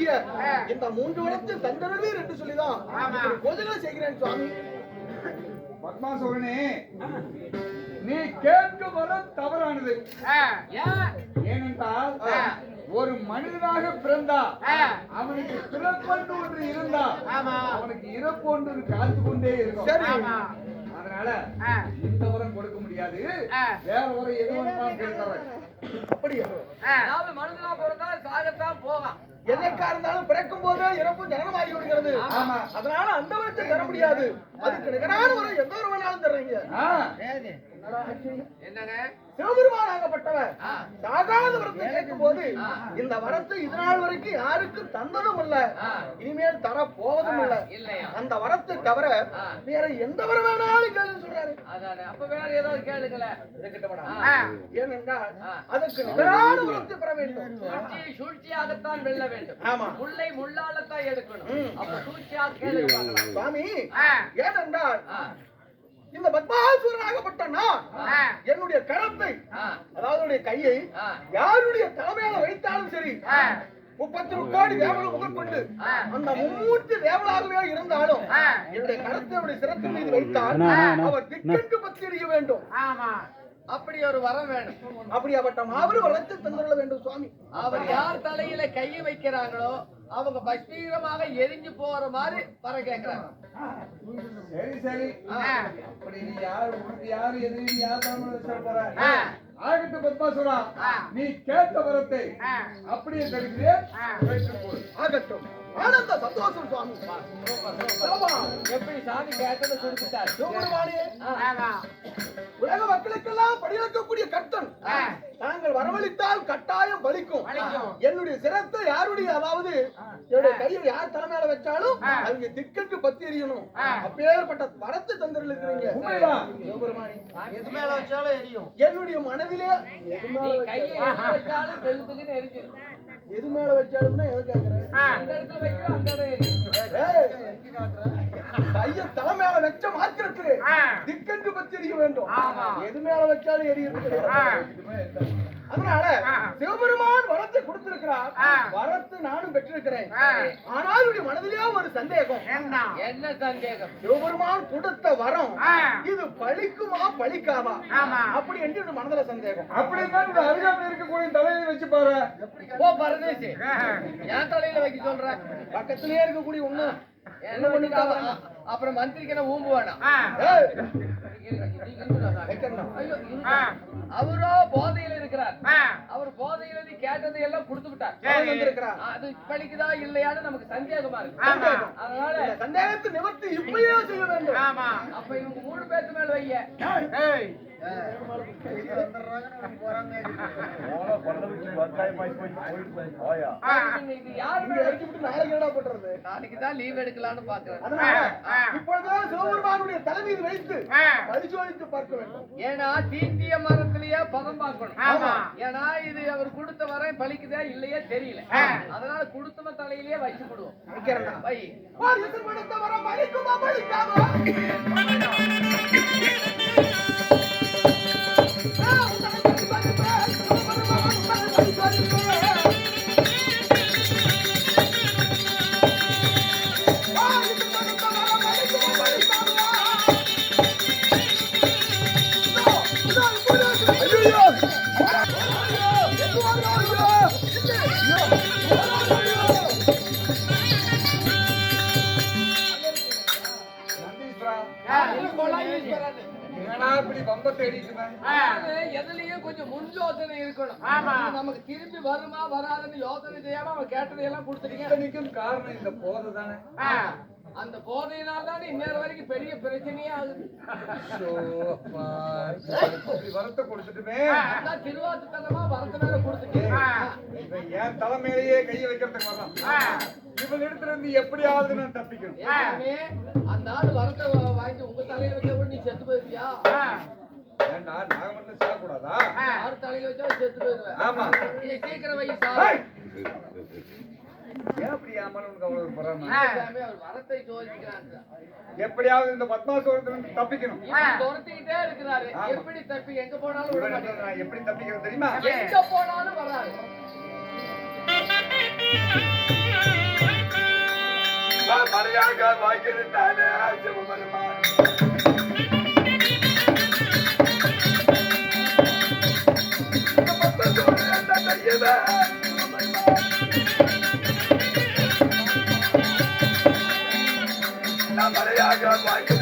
வரமாகிய இந்த மூன்று வரத்தில் தந்தரவீர் என்று சொல்லிதான். பூஜைகளை செய்கிறேன் சுவாமி. பத்மாசுரனே நீ கேட்கும் வரம் தவறானது. ஏனென்றால் ஒரு மனிதனாக பிறந்தா அவனுக்கு பிறப்பென்று ஒன்று இருந்தா அவனுக்கு இறப்பு ஒன்று காத்து கொண்டே இருக்கும். சரி. அதனால இந்த வரம் கொடுக்க முடியாது. வேற வரம் எது வேணுமாலும் கேட்கிறேன் அப்படியா? அதாவது மனுஷனா பிறந்தா சாகத்தான் போகான் எதற்கா இருந்தாலும் பிறக்கும் போதே இறப்பும் ஜனனமாகி விடுகிறது. ஆமா. அதனால அந்த வரத்தை தர முடியாது. அதுக்கு நிகரான ஒரு எந்த ஒரு வேணாலும் தர்றீங்க? என்னங்க? சிவபெருமான் ஆகப்பட்டவன் ஆ. சாகாத வரத்தை கேட்கும் போது. இந்த வரத்தை இது நாள் வரைக்கும் யாருக்கும் தந்ததும் இல்ல. இனிமேல் தர போவதும் இல்ல அந்த வரத்தை தவிர. வேற எந்த வரம் வேணாலும் கேளுன்னு சொல்றாரு அப்ப வேற ஏதாவது கேளுங்களே. ஏனென்றால் ஆ. அதற்கு நிகரான வரத்தை பெற வேண்டும் சூழ்ச்சி சூழ்ச்சியாகத்தான் வெல்ல வேண்டும் ஆமா. முல்லை முள்ளாலத்தான் எடுக்கணும். அப்ப சூழ்ச்சியாக கேளுங்க. சுவாமி. ஏனென்றால். இந்த பத்மாசுரனாகப்பட்ட நான் ஆ. என்னுடைய கரத்தை. அதாவது என்னுடைய கையை. யாருடைய தலைமையில வைத்தாலும் சரி. முப்பத்தி கோடி தேவர்கள் முதற்கொண்டு ஆ. அந்த மும்மூர்த்தி தேவலாகவே இருந்தாலும். என்னுடைய கரத்தை அவருடைய சிரத்தின் மீது வைத்தால் அவர் திக்கென்று பத்தி எறிய வேண்டும் ஆமா அப்படி ஒரு வரம் வேணும் அப்படியாப்பட்ட மாபெரும் வளர்த்து தந்துள்ள வேண்டும் சுவாமி அவர் யார் தலையில கையை வைக்கிறாங்களோ அவங்க பஸ்மீரமாக எரிஞ்சு போற மாதிரி வர கேக்குறாங்க சரி சரி. அப்படி நீ யார் உனக்கு யாரு எதிரி யார் சொல்ல போற ஆ. ஆகட்டும் பத்மாசுரா. நீ கேட்ட வரத்தை. அப்படியே தருகிறேன். ஆகட்டும் ஆனந்த சந்தோஷம் சுவாமி. ஆமா. எப்படி சாமி கேட்டதை கொடுத்துட்டாரு உலக மக்களுக்கெல்லாம் படியக்கூடிய கர்த்தன். ஆ. தாங்கள் வரவழைத்தால் கட்டாயம் பலிக்கும். என்னுடைய சிரத்தை யாருடைய? அதாவது என்னுடைய கையில் யார் தலைமையில வச்சாலும். அவங்க திக்கென்று பத்தி எறியணும். ஆ. அப்பேற்பட்ட வரத்தை தந்திரில் இருக்கிறீங்க உண்மைதான். சிவபெருமானே, எது மேல வச்சாலும் எரியும். என்னுடைய மனதிலே கையை எது மேல வச்சாலும் எது கேக்குறேன் அந்த இடத்துல வைக்கிறோம் அந்த கைய தலை மேல வச்ச மாத்திரத்திலே ஆ. திக்கென்று பத்தி எறிய வேண்டும். எது மேல வச்சாலும். கிடையாது அதனால. சிவபெருமான் வரத்தை வரத்தை நானும் பெற்றிருக்கிறேன். ஆனால் மனதிலே ஒரு சந்தேகம். என்ன? சந்தேகம்? சிவபெருமான் கொடுத்த வரம். இது பழிக்குமா பழிக்காதா? ஆமா. அப்படி என்று மனதுல சந்தேகம். அப்படின்னா இந்த அருகாமையில் இருக்கக்கூடிய தலையை வச்சு பாரு. ஓ பரதேசி. என் தலையில வைக்க சொல்ற. பக்கத்திலேயே இருக்கக்கூடிய ஒண்ணு. என்ன பண்ணிட்டாங்க அப்புறம் மந்திரிக்கு என்ன ஊம்பு வேணாம். அவரோ போதையில இருக்கிறார் அவர் போதையில நீ கேட்டதை எல்லாம் கொடுத்து விட்டார். அது பழிக்குதா இல்லையான்னு நமக்கு சந்தேகமா இருக்கு. அதனால சந்தேகத்தை நிவர்த்தி இப்பயே செய்ய வேண்டும். அப்ப இவங்க மூணு பேருக்கு மேல வைய நாளைக்கு தான் லீவ் எடுக்கலாம்னு பாக்குறேன். இப்பொழுது வைத்து பரிசோதித்து பார்க்க வேண்டும். ஏன்னா தீண்டிய மரத்திலேயே பதம் பார்க்கணும். ஆமா. ஏன்னா இது அவர் கொடுத்த வரை பலிக்குதா இல்லையா தெரியல. அதனால கொடுத்தவ தலையிலேயே வச்சு விடுவோம். வை. கொடுத்த வரம் பலிக்குமா பலிக்காதா? யோசனை இருக்கணும். ஆமா. நமக்கு திரும்பி வருமா வராதுன்னு யோசனை செய்யாம அவன் கேட்டதையெல்லாம் கொடுத்துட்டீங்க. காரணம் இந்த போதை தானே? அந்த போதையினால தான் இந்நேரம் வரைக்கும் பெரிய பிரச்சனையே ஆகுது. வரத்தை கொடுத்துட்டுமே. அதான் திருவாத்துத்தனமா வரத்து மேல கொடுத்துட்டீங்க. இவன் என் தலைமையிலேயே கையை வைக்கிறதுக்கு வர்றான். இவன் இடத்துல இருந்து எப்படியாவது நான் தப்பிக்கணும். அந்த ஆள் வரத்தை வா- வாங்கி உங்க தலையில வச்சா கூட நீ செத்து போயிருவியா ஏண்டா நாங்க மட்டும் சாகக்கூடாதா யார் தலையில வச்சா செத்து ஆமா. நீ சீக்கிரம் வை! சார் அவ்வளவு பொறாமை? சாமி, அவர் வரத்தை சோதிக்கிறாங்க எப்படியாவது இந்த பத்மாசுரத்துல இருந்து தப்பிக்கணும். துரத்திக்கிட்டே இருக்கிறாரு. எப்படி தப்பி எங்க போனாலும் விட. நான் எப்படி தப்பிக்கிறது தெரியுமா? எங்க போனாலும் வராது. மலையாக வாய்க்கிறதானே சிவபெருமான்? இந்த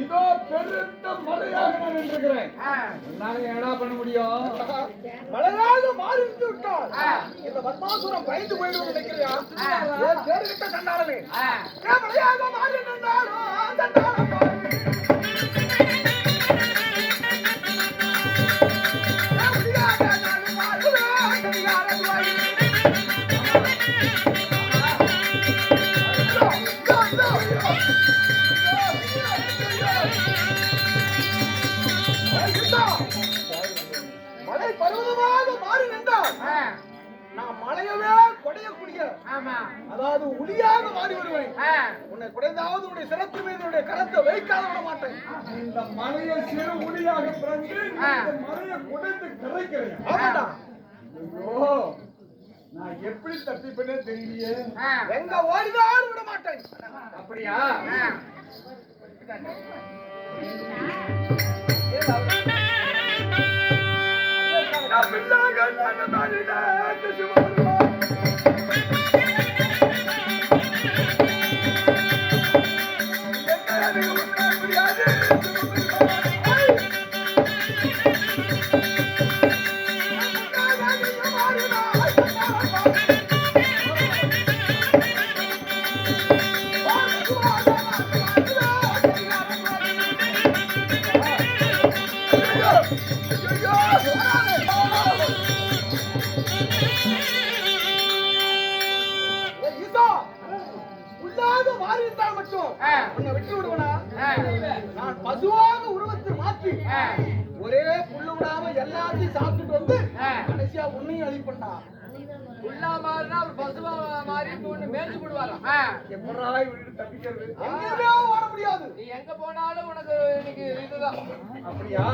இதோ பெருத்த மலையாக நான் நின்றுகிறேன் உன்னால என்னடா பண்ண முடியும்? மழையாக மாறி இருந்து விட்டால் இந்த பத்மாசுரம் பயந்து போயிடும் நினைக்கிறியா? ஏன் பேரு கிட்ட கண்டாரமே ஏன் மழையாக மாறி நின்றாரோ உன்னுடைய சிறப்பு மீது உன்னுடைய கரத்தை வைக்காத விட மாட்டேன். இந்த மலையை சிறு உளியாக பிறந்து இந்த மலையை குடைந்து ஆமாடா ஐயோ நான் எப்படி தப்பிப்பேனே தெரியலையே. எங்க ஓடினாலும் விட மாட்டேன். அப்படியா? நான் பிள்ளாக நான் மாறினேன் சிவபெருமான் நான் பசுவாக உருவத்தை மாற்றி ஒரே புல்லு விடாம எல்லாத்தையும் சாப்பிட்டுட்டு வந்து உன்னையும் அழிப்பண்டா உள்ளா மாறினா அவர் பசுவா மாறி ஒண்ணு மேய்ச்சி விடுவாராம் எப்படா இவரு தப்பிக்கிறது. எங்கேயுமே ஓட முடியாது. நீ எங்க போனாலும் உனக்கு இன்னைக்கு இதுதான். அப்படியா?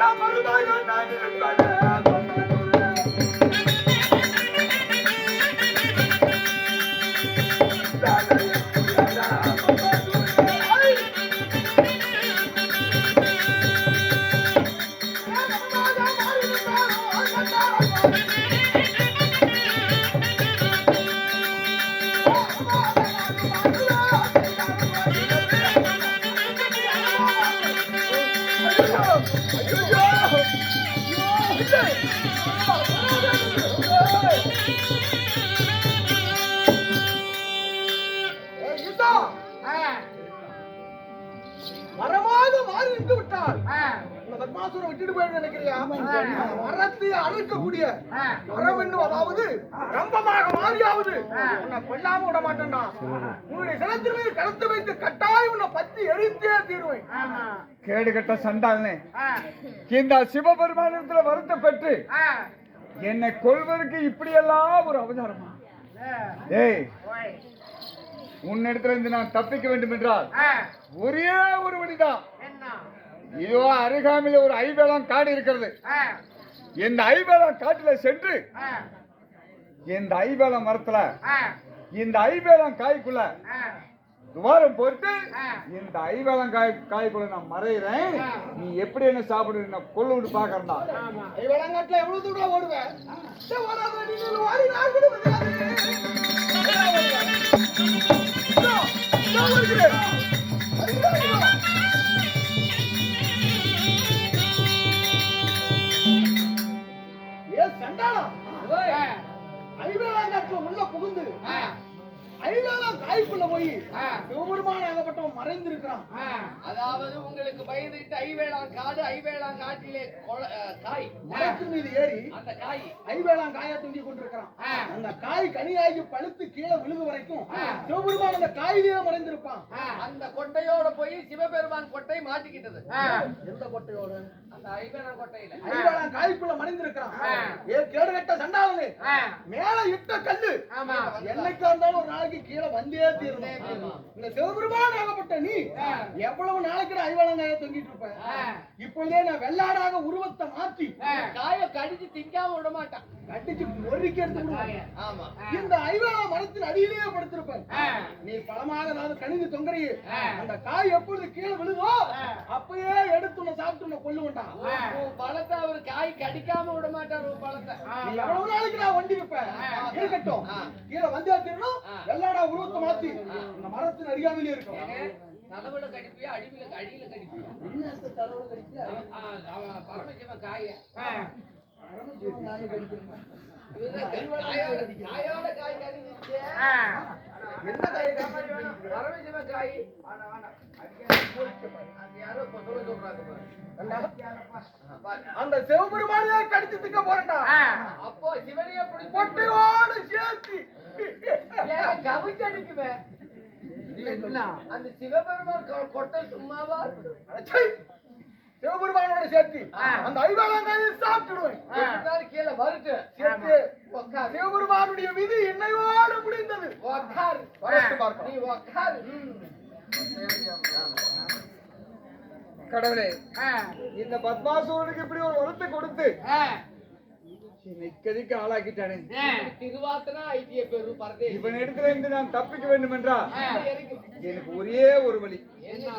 நான் மருதாக நான் இருப்பேன் ஏய், பத்மாசுரம் விட்டுட்டு போய் நினைக்கிறியா? மரத்தை அறுக்கக்கூடிய மரம் என்னும் அதாவது ரம்பமாக மாறியாவது உன்னை கொல்லாம விட மாட்டேன்டா. உன்னுடைய சிலத்தின் மீது கருத்து வைத்து கட்டாயம் உன்னை பத்தி எரித்தே தீருவேன். கேடு கட்ட சண்டாளனே. இந்த சிவபெருமானத்துல வருத்தப்பட்டு என்னை கொள்வதற்கு இப்படியெல்லாம் ஒரு அவதாரமா? ஏய். உன்னிடத்துல இருந்து நான் தப்பிக்க வேண்டும் என்றால் ஒரே ஒரு வழிதான். இதோ அருகாமையில ஒரு ஐவேளம் காடு இருக்கிறது. இந்த ஐவேளம் காட்டுல சென்று இந்த ஐவேளம் மரத்துல இந்த ஐவேளம் காய்க்குள்ள துவாரம் போட்டு இந்த ஐவேளம் காய் காய்க்குள்ள நான் மறையிறேன். நீ எப்படி என்ன சாப்பிடு நான் கொள்ள விட்டு பாக்கறா ஐவளங்காட்டுல எவ்வளவு தூரம் ஓடுவேன் ஐவேளாம் காய்க்குள்ள போய் சிவபெருமான ஏகப்பட்டவன் மறைந்திருக்கிறான். அதாவது உங்களுக்கு பயந்துட்டு ஐவேளாம் காடு ஐவேளாம் காட்டிலே காய். மரத்தின் மீது ஏறி அந்த காய். ஐவேளாம் காயை தொங்கி கொண்டிருக்கிறான். அந்த காய் கனியாகி பழுத்து கீழே விழுகு வரைக்கும் சிவபெருமான் அந்த காயிலேயே மறைந்திருப்பான். அந்த கொட்டையோட போய் சிவபெருமான் கொட்டை மாட்டிக்கிட்டது. எந்த கொட்டையோடு? அந்த ஐவேளாம் கொட்டையில. ஐவேளாம் காய்க்குள்ள மறைந்திருக்கிறான். ஏ கேடு கட்ட சண்டாளனே மேல இட்ட கல்லு. என்னைக்கா இருந்தாலும் ஒரு நாளைக்கு கீழே வந்தே தீரணும். இந்த சிவபெருமான் ஆகப்பட்ட நீ எவ்வளவு நாளைக்கு ஐவேளாம் காயை தொங்கிட்டு இருப்ப? இப்பொழுதே நான் வெள்ளாடாக உருவத்தை மாத்தி காய கடிச்சு திங்காம விட மாட்டான். கட்டிச்சு பொறுக்கி எடுத்து விடுவேன். ஆமா. இந்த ஐவேளா மரத்தின் அடியிலேயே படுத்திருப்பேன் நீ பழமாக அதாவது கணிந்து தொங்கறையே. அந்த காய் எப்பொழுது கீழே விழுதோ அப்பயே எடுத்து உன்னை சாப்பிட்டு உன்னை கொல்லுவண்டான் உன் பழத்தை அவர் காய் கடிக்காம விட மாட்டார் பழத்தை. எவ்வளவு நாளைக்கு நான் வண்டி இருப்பேன் இருக்கட்டும். கீழே வந்தா திருணும். வெள்ளாடா உருவத்தை மாத்தி இந்த மரத்தின் அருகாமையிலே இருக்கும். தலைவில கடிப்பியா அடிவில அடியில கடிப்பியா? ஆ, அவன் பரமசிவன் காய. காயோட காயோட காய் கடிச்சிச்சு என்ன காய். அந்த சிவபெருமானையே கடிச்சு திக்க அப்போ சிவனையே பிடிச்சி பொட்டையோடு சேர்த்து. ஏன் கவிச்சடிக்குமே அந்த சிவபெருமான் கொட்டை சும்மாவா! சிவபெருமானோட சேர்த்து. அந்த ஐவேளாங்காயை சாப்பிட்டுடுவேன். கீழே வருட்டு சேர்த்து சிவபெருமானுடைய விதி என்னையோடு முடிந்தது. உக்காரு. நீ உக்காரு. கடவுளே இந்த பத்மாசூரனுக்கு இப்படி ஒரு வரத்தை கொடுத்து நிக்கதிக்கு ஆளாக்கிட்டானே. திருவாத்தனா ஐடிய பேரு பரதேசி இவன் இடத்துல இருந்து நான் தப்பிக்க வேண்டும் என்றா எனக்கு ஒரே ஒரு வழி. என்ன?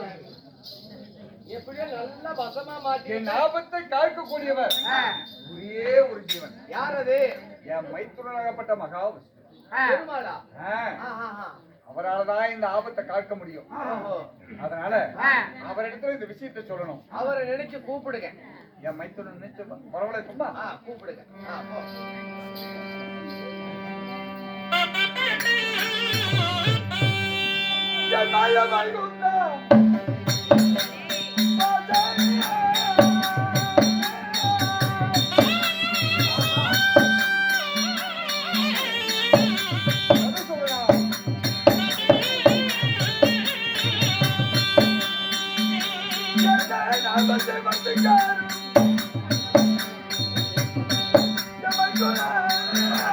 எப்படியோ நல்லா வசமா என் ஆபத்தை காக்கக்கூடியவர். ஒரே ஒரு ஜீவன். யார் அது? என் மைத்துனராகப்பட்ட மகாவிஷ்ணு. பெருமாளா? ஆ, அவராலதான் இந்த ஆபத்தை காக்க முடியும். அதனால அவரிடத்துல இந்த விஷயத்தை சொல்லணும். அவரை நினைச்சு கூப்பிடுங்க. என் மைத்துனன் நினைச்சு வரவழைக்குமா ஆ, கூப்பிடுங்க. ஆ, போ. Thank you.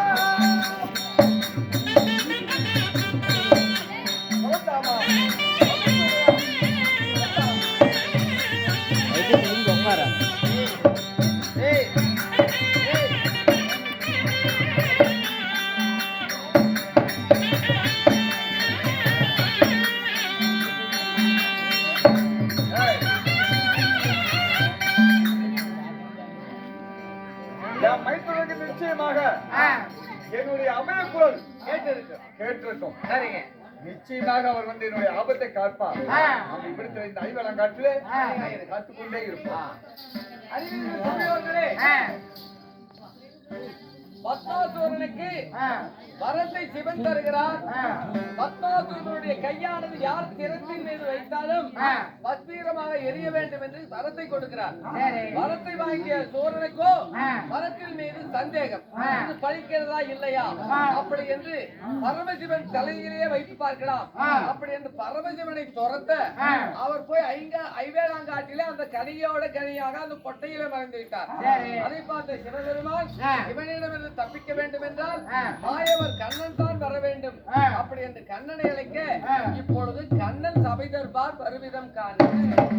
என் நிச்சயமாக என்னுடைய அபயக்குரல் கேட்டிருக்கு. கேட்டிருக்கும் சரிங்க. நிச்சயமாக அவர் வந்து என்னுடைய ஆபத்தை காப்பார் அவன் இப்படி இந்த ஐவலங்காட்டிலே காத்துக்கொண்டே இருப்பான் பத்மாசூரனுக்கு வரத்தை சிவன் தருகிறார். பத்மாசூரனுடைய கையானது யார் திறத்தின் மீது வைத்தாலும் பஸ்மீரமாக எரிய வேண்டும் என்று வரத்தை கொடுக்கிறார். வரத்தை வாங்கிய சூரனுக்கோ வரத்தின் மீது சந்தேகம். இது பழிக்கிறதா இல்லையா? அப்படி என்று பரமசிவன் தலையிலேயே வைத்து பார்க்கலாம். அப்படி என்று பரமசிவனை துரத்த அவர் போய் ஐங்க ஐவேளாங்காட்டிலே அந்த கனியோட கனியாக அந்த கொட்டையிலே மறைந்து விட்டார். அதை பார்த்த சிவபெருமான் இவனிடமிருந்து தப்பிக்க வேண்டும் என்றால் மாயவர் கண்ணன் தான் வர வேண்டும். அப்படி என்று கண்ணனை அழைக்க இப்பொழுது கண்ணன் சபை தர்பார் வருவிதம் காண